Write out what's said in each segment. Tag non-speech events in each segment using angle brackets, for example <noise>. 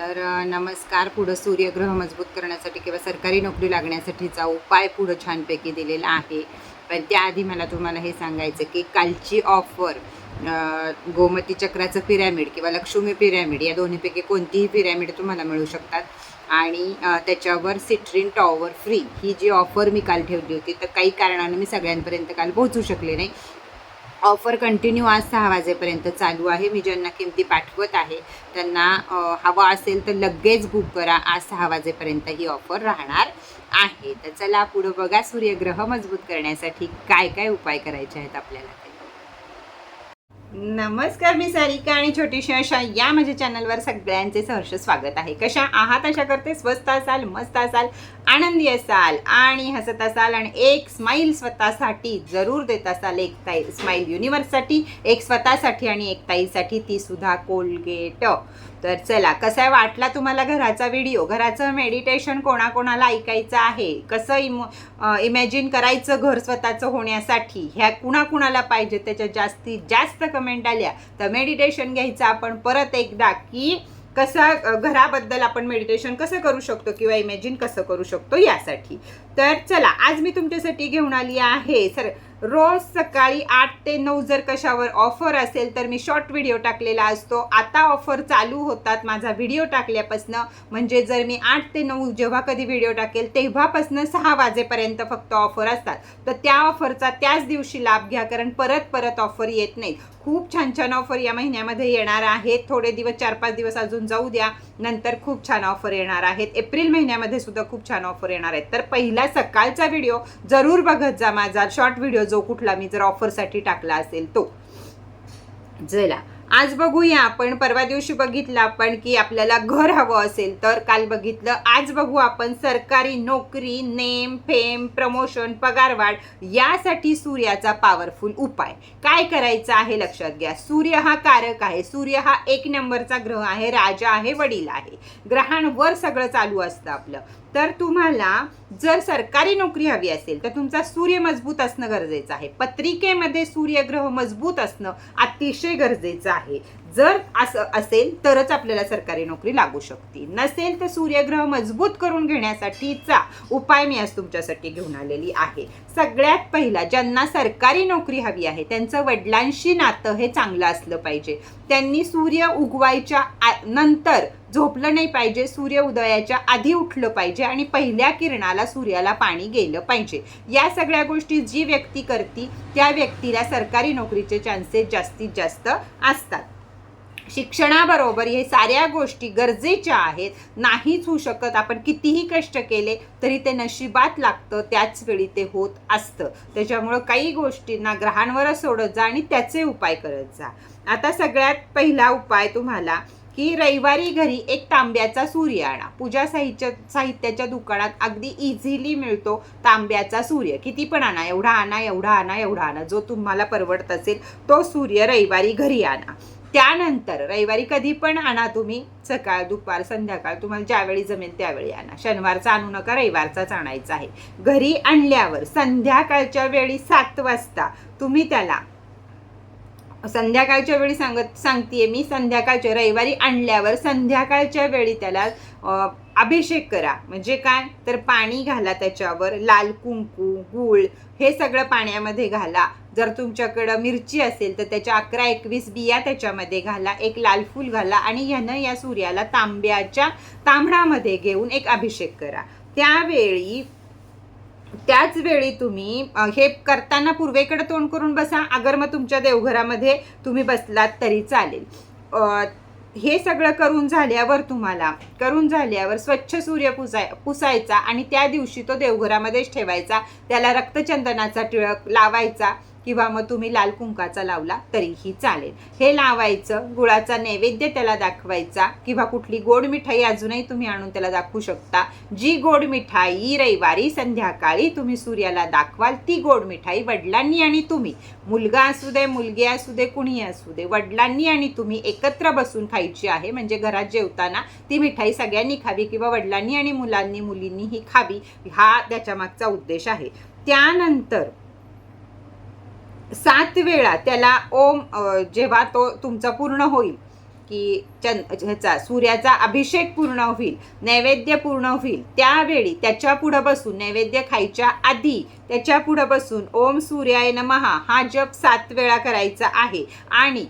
तर नमस्कार. पुढं सूर्यग्रह मजबूत करण्यासाठी किंवा सरकारी नोकरी लागण्यासाठीचा उपाय पुढं छानपैकी दिलेला आहे. पण त्याआधी मला तुम्हाला हे सांगायचं की कालची ऑफर गोमती चक्राचं पिरॅमिड किंवा लक्ष्मी पिरॅमिड या दोन्हीपैकी कोणतीही पिरॅमिड तुम्हाला मिळू शकतात. आणि त्याच्यावर सिट्रिन टॉवर फ्री ही जी ऑफर मी काल ठेवली होती तर काही कारणानं मी सगळ्यांपर्यंत काल पोहोचू शकले नाही. ऑफर कंटिन्यू आज सहा वाजेपर्यंत चालू आहे. मी ज्यांना किमती पाठवत आहे त्यांना हवं हवा असेल तर लगेच बुक करा. आज सहा वाजेपर्यंत ही ऑफर राहणार आहे. तर चला पुढं बघा. सूर्यग्रह मजबूत करण्यासाठी काय काय उपाय करायचे आहेत आपल्याला. ते नमस्कार मी सारिका आणि छोटीशी अशा या माझ्या चॅनलवर सगळ्यांचे सहर्ष स्वागत आहे. कशा आहात? अशा करते. स्वस्त असाल मस्त असाल आनंदी असाल आणि हसत असाल आणि एक स्माईल स्वतःसाठी जरूर देत असाल. एक ताई स्माईल युनिवर्ससाठी एक स्वतःसाठी आणि एक ताईसाठी ती सुद्धा कोलगेट तर चला कसा वाटला तुम्हाला घराचा व्हिडिओ घराचं मेडिटेशन कोणाकोणाला ऐकायचं आहे? कसं इम इमॅजिन करायचं घर स्वतःचं होण्यासाठी? ह्या कुणाकुणाला पाहिजे? त्याच्या जास्तीत जास्त कमेंट आल्या तर मेडिटेशन घ्यायचं आपण परत एकदा की कसं घराबद्दल आपण मेडिटेशन कसं करू शकतो किंवा इमॅजिन कसं करू शकतो यासाठी. तर चला आज मी तुमच्यासाठी घेऊन आली आहे सर रोज सकाळी आठ ते नऊ जर कशावर ऑफर असेल तर मी शॉर्ट व्हिडिओ टाकलेला असतो. आता ऑफर चालू होतात माझा व्हिडिओ टाकल्यापासनं. म्हणजे जर मी आठ ते नऊ जेव्हा कधी व्हिडिओ टाकेल तेव्हापासनं सहा वाजेपर्यंत फक्त ऑफर असतात. तर त्या ऑफरचा त्याच दिवशी लाभ घ्या कारण परत परत ऑफर येत नाही खूप छान छान ऑफर या महिन्यामध्ये येणार आहेत. थोडे दिवस चार पाच दिवस अजून जाऊ द्या. नंतर खूप छान ऑफर येणार आहेत. एप्रिल महिन्यामध्ये सुद्धा खूप छान ऑफर येणार आहेत. तर पहिला सकाळचा व्हिडिओ जरूर बघत जा माझा. शॉर्ट व्हिडिओ जो कुठला मी जर ऑफरसाठी टाकला असेल तो. चला आज बघूया आपण परवा दिवशी बघितलं आपण की आपल्याला घर हवं असेल तर काल बघितलं आज बघू आपण सरकारी नोकरी नेम फेम प्रमोशन पगारवाढ यासाठी सूर्याचा पॉवरफुल उपाय. काय करायचं आहे लक्षात घ्या. सूर्य हा कारक आहे. सूर्य हा एक नंबरचा ग्रह आहे. राजा आहे वडील आहे. ग्रहांवर सगळं चालू असतं आपलं. तर तुम्हाला जर सरकारी नोकरी हवी असेल तर तुमचा सूर्य मजबूत असणं गरजेचं आहे. पत्रिकेमध्ये सूर्यग्रह मजबूत असणं अतिशय गरजेचं आहे. जर असं असेल तरच आपल्याला सरकारी नोकरी लागू शकते. नसेल तर सूर्यग्रह मजबूत करून घेण्यासाठीचा उपाय मी आज तुमच्यासाठी घेऊन आलेली आहे. सगळ्यात पहिला ज्यांना सरकारी नोकरी हवी आहे त्यांचं वडिलांशी नातं हे चांगलं असलं पाहिजे. त्यांनी सूर्य उगवायच्या आ- नंतर झोपलं नाही पाहिजे सूर्य उदयाच्या आधी उठलं पाहिजे आणि पहिल्या किरणाला सूर्याला पाणी गेलं पाहिजे. या सगळ्या गोष्टी जी व्यक्ती करती त्या व्यक्तीला सरकारी नोकरीचे चान्सेस जास्तीत जास्त असतात. शिक्षणाबरोबर हे साऱ्या गोष्टी गरजेच्या आहेत. नाहीच होऊ शकत आपण कितीही कष्ट केले तरी ते नशिबात लागतं त्याच वेळी ते होत असतं. त्याच्यामुळं काही गोष्टींना ग्रहांवरच सोडत जा आणि त्याचे उपाय करत जा. आता सगळ्यात पहिला उपाय तुम्हाला की रविवारी घरी एक तांब्याचा सूर्य आणा. पूजा साहित्य साहित्याच्या दुकानात अगदी इझिली मिळतो तांब्याचा सूर्य. किती पण आणा एवढा आणा एवढा आणा एवढा आणा. जो तुम्हाला परवडत असेल तो सूर्य रविवारी घरी आणा. त्यानंतर रविवारी कधी पण आणा तुम्ही सकाळ दुपार संध्याकाळ तुम्हाला ज्यावेळी जमेल त्यावेळी आणा. शनिवारचा आणू नका रविवारचाच आणायचा आहे. घरी आणल्यावर संध्याकाळच्या वेळी सात वाजता तुम्ही त्याला संध्याकाळच्या वेळी सांगत सांगतेय मी संध्याकाळच्या रविवारी आणल्यावर संध्याकाळच्या वेळी त्याला अभिषेक करा. म्हणजे काय? तर पाणी घाला त्याच्यावर लाल कुंकू गूळ हे सगळं पाण्यामध्ये घाला. जर तुमच्याकडं मिरची असेल तर त्याच्या अकरा एकवीस बिया त्याच्यामध्ये घाला. एक लाल फूल घाला आणि ह्यानं या सूर्याला तांब्याच्या तांबडामध्ये घेऊन एक अभिषेक करा. त्यावेळी त्याच वेळी तुम्ही हे करताना पूर्वेकडे तोंड करून बसा अगर मग तुमच्या देवघरामध्ये तुम्ही बसलात तरी चालेल. हे सगळं करून झाल्यावर तुम्हाला करून झाल्यावर स्वच्छ सूर्य पुसाय पुसायचा आणि त्या दिवशी तो देवघरामध्येच ठेवायचा. त्याला रक्तचंदनाचा टिळक लावायचा. किंवा मग तुम्ही लाल कुंकाचा लावला तरीही चालेल. हे लावायचं गुळाचा नैवेद्य त्याला दाखवायचा किंवा कुठली गोड मिठाई अजूनही तुम्ही आणून त्याला दाखवू शकता. जी गोड मिठाई रविवारी संध्याकाळी तुम्ही सूर्याला दाखवाल ती गोड मिठाई वडिलांनी आणि तुम्ही. मुलगा असू दे मुलगी असू दे कुणी असू दे वडिलांनी आणि तुम्ही एकत्र बसून खायची आहे. म्हणजे घरात जेवताना ती मिठाई सगळ्यांनी खावी किंवा वडिलांनी आणि मुलांनी मुलींनीही खावी हा त्याच्या मागचा उद्देश आहे. त्यानंतर सात वेळा त्याला ओम जेव्हा तो तुमचा पूर्ण होईल की चंद ह्याचा सूर्याचा अभिषेक पूर्ण होईल नैवेद्य पूर्ण होईल त्यावेळी त्याच्या पुढं बसून नैवेद्य खायच्या आधी त्याच्या पुढं बसून ओम सूर्याय नमहा हा जप सात वेळा करायचा आहे. आणि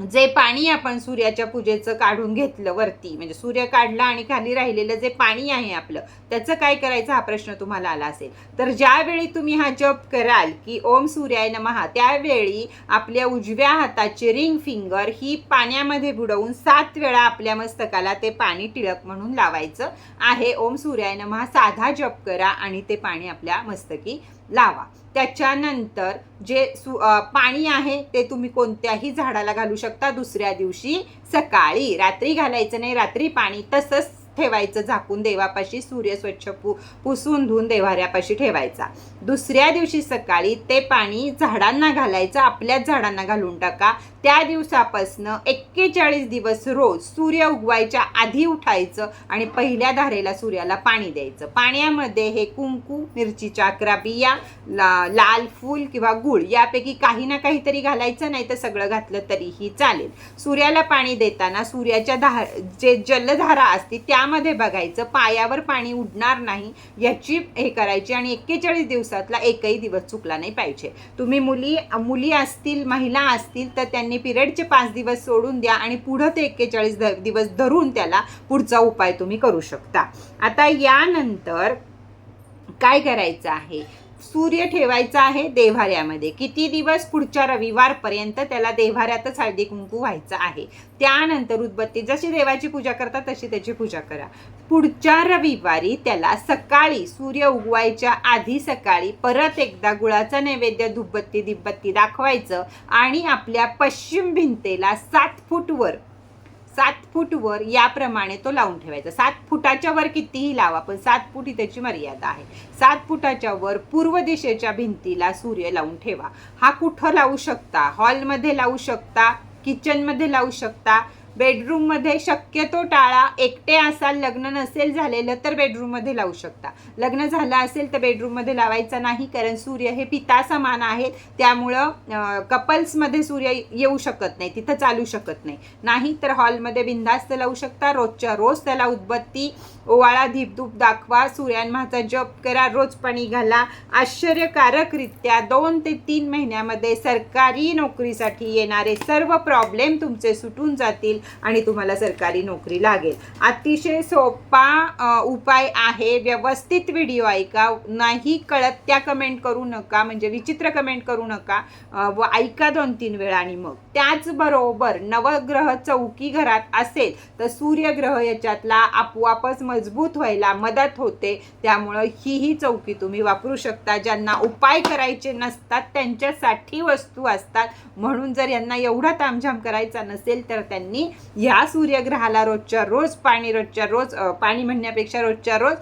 जे पाणी आपण सूर्याच्या पूजेचं काढून घेतलं वरती म्हणजे सूर्य काढला आणि खाली राहिलेलं जे पाणी आहे आपलं त्याचं काय करायचं हा प्रश्न तुम्हाला आला असेल. तर ज्यावेळी तुम्ही हा जप कराल की ओम सूर्याय नमहा त्यावेळी आपल्या उजव्या हाताची रिंग फिंगर ही पाण्यामध्ये बुडवून सात वेळा आपल्या मस्तकाला ते पाणी टिळक म्हणून लावायचं आहे. ओम सूर्याय नमहा साधा जप करा आणि ते पाणी आपल्या मस्तकी लावा. त्याच्यानंतर जे सु पाणी आहे ते तुम्ही कोणत्याही झाडाला घालू शकता. दुसऱ्या दिवशी सकाळी रात्री घालायचं नाही रात्री पाणी तसंच ठेवायचं झाकून देवापाशी सूर्य स्वच्छ पु पुसून धुवून देवाऱ्यापाशी ठेवायचा. दुसऱ्या दिवशी सकाळी ते पाणी झाडांना घालायचं आपल्याच झाडांना घालून टाका. त्या दिवसापासनं एक्केचाळीस दिवस रोज सूर्य उगवायच्या आधी उठायचं आणि पहिल्या धारेला सूर्याला पाणी द्यायचं. पाण्यामध्ये हे कुंकू मिरचीच्या अकरा बिया ला लाल फूल किंवा गुळ यापैकी काही ना काहीतरी घालायचं नाही तर सगळं घातलं तरीही चालेल. सूर्याला पाणी देताना सूर्याच्या धार जे जलधारा असते त्यामध्ये बघायचं पायावर पाणी उडणार नाही याची हे करायची आणि एक्केचाळीस दिवसातला एकही दिवस चुकला नाही पाहिजे. तुम्ही मुली मुली असतील महिला असतील तर त्यांनी पिरियडचे पाच दिवस सोडून द्या आणि पुढं ते एक्केचाळीस ध- दिवस धरून त्याला पुढचा उपाय तुम्ही करू शकता. आता यानंतर काय करायचं आहे? सूर्य ठेवायचा आहे देव्हाऱ्यामध्ये. किती दिवस पुढच्या रविवारपर्यंत त्याला देव्हाऱ्यातच हळदी कुंकू व्हायचं आहे? त्यानंतर उदबत्ती जशी देवाची पूजा करता तशी त्याची पूजा करा. पुढच्या रविवारी त्याला सकाळी सूर्य उगवायच्या आधी सकाळी परत एकदा गुळाचा नैवेद्य धुपबत्ती दिब्बत्ती दाखवायचं आणि आपल्या पश्चिम भिंतेला सात फूटवर सात फूट वर याप्रमाणे तो लावून ठेवायचा. सात फुटाच्या वर कितीही लावा पण सात फूट ही त्याची मर्यादा आहे. सात फुटाच्या वर पूर्व दिशेच्या भिंतीला सूर्य लावून ठेवा. हा कुठं लावू शकता? हॉलमध्ये लावू शकता? किचनमध्ये लावू शकता? बेडरूममध्ये शक्यतो टाळा. एकटे असाल लग्न नसेल झालेलं तर बेडरूममध्ये लावू शकता. लग्न झालं असेल तर बेडरूममध्ये लावायचा नाही कारण सूर्य हे पिता समान आहेत. त्यामुळं कपल्समध्ये सूर्य येऊ शकत नाही तिथं चालू शकत नाही. नाही तर हॉलमध्ये बिंदास्त लावू शकता. रोजच्या रोज त्याला उदबत्ती ओवाळा धीपधूप दाखवा. सूर्यान्माचा जप करा. रोज पाणी घाला. आश्चर्यकारकरित्या दोन ते तीन महिन्यामध्ये सरकारी नोकरीसाठी येणारे सर्व प्रॉब्लेम तुमचे सुटून जातील. आणि तुम्हाला सरकारी नोकरी लागेल. अतिशय सोपा उपाय आहे. व्यवस्थित व्हिडिओ ऐका. नाही कळत त्या कमेंट करू नका. म्हणजे विचित्र कमेंट करू नका. व ऐका दोन तीन वेळा आणि मग. त्याचबरोबर नवग्रह चौकी घरात असेल तर सूर्यग्रह याच्यातला आपोआपच मजबूत व्हायला मदत होते. त्यामुळं हीही चौकी तुम्ही वापरू शकता. ज्यांना उपाय करायचे नसतात त्यांच्यासाठी वस्तू असतात. म्हणून जर यांना एवढा तामझाम करायचा नसेल तर त्यांनी ह्या सूर्यग्रहाला रोजच्या रोज पाणी रोजच्या रोज पाणी म्हणण्यापेक्षा रोजच्या रोज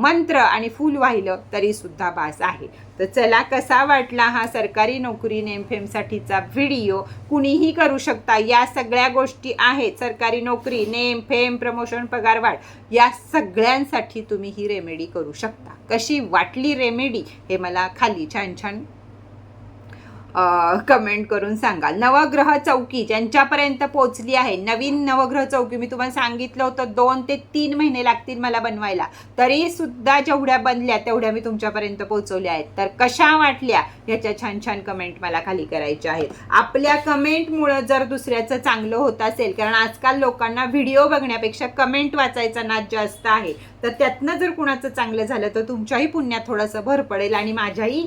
मंत्र आणि फूल वाहिलं तरी सुद्धा बास आहे. तर चला कसा वाटला हा सरकारी नोकरी नेमफेमसाठीचा व्हिडिओ? कुणीही करू शकता. या सगळ्या गोष्टी आहेत. सरकारी नोकरी नेम फेम प्रमोशन पगारवाढ या सगळ्यांसाठी तुम्ही ही रेमेडी करू शकता. कशी वाटली रेमेडी हे मला खाली छान छान कमेंट करून सांगाल. नवग्रह चौकी ज्यांच्यापर्यंत पोहोचली आहे नवीन नवग्रह चौकी मी तुम्हाला सांगितलं होतं दोन ते तीन महिने लागतील मला बनवायला. तरी सुद्धा जेवढ्या बनल्या तेवढ्या मी तुमच्यापर्यंत पोहोचवल्या आहेत. तर कशा वाटल्या ह्याच्या छान छान कमेंट मला खाली करायच्या आहेत. आपल्या कमेंटमुळं जर दुसऱ्याचं चांगलं होत असेल कारण आजकाल लोकांना व्हिडिओ बघण्यापेक्षा कमेंट वाचायचा नाद जास्त आहे. तर त्यातनं जर कुणाचं चांगलं झालं तर तुमच्याही पुण्यात थोडंसं भर पडेल आणि माझ्याही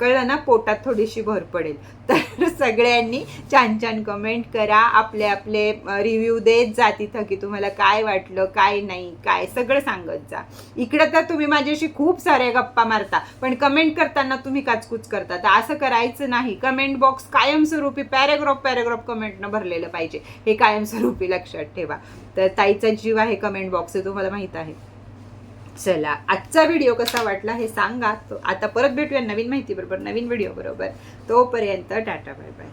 कळलं ना पोटात थोडीशी भर पडेल. तर <laughs> सगळ्यांनी छान छान कमेंट करा. आपले आपले रिव्ह्यू देत जा तिथं की तुम्हाला काय वाटलं काय नाही काय सगळं सांगत जा. इकडं तर तुम्ही माझ्याशी खूप साऱ्या गप्पा मारता पण कमेंट करताना तुम्ही काचकूच करता. तर असं करायचं नाही. कमेंट बॉक्स कायमस्वरूपी पॅरेग्राफ पॅरेग्राफ कमेंटनं भरलेलं पाहिजे. हे कायमस्वरूपी लक्षात ठेवा. तर ताईचा जीव आहे कमेंट बॉक्स हे तुम्हाला माहीत आहे. चला आजचा व्हिडिओ कसा वाटला हे सांगा. तो आता परत भेटूया नवीन माहिती बरोबर नवीन व्हिडिओ बरोबर. तोपर्यंत टाटा बाय बाय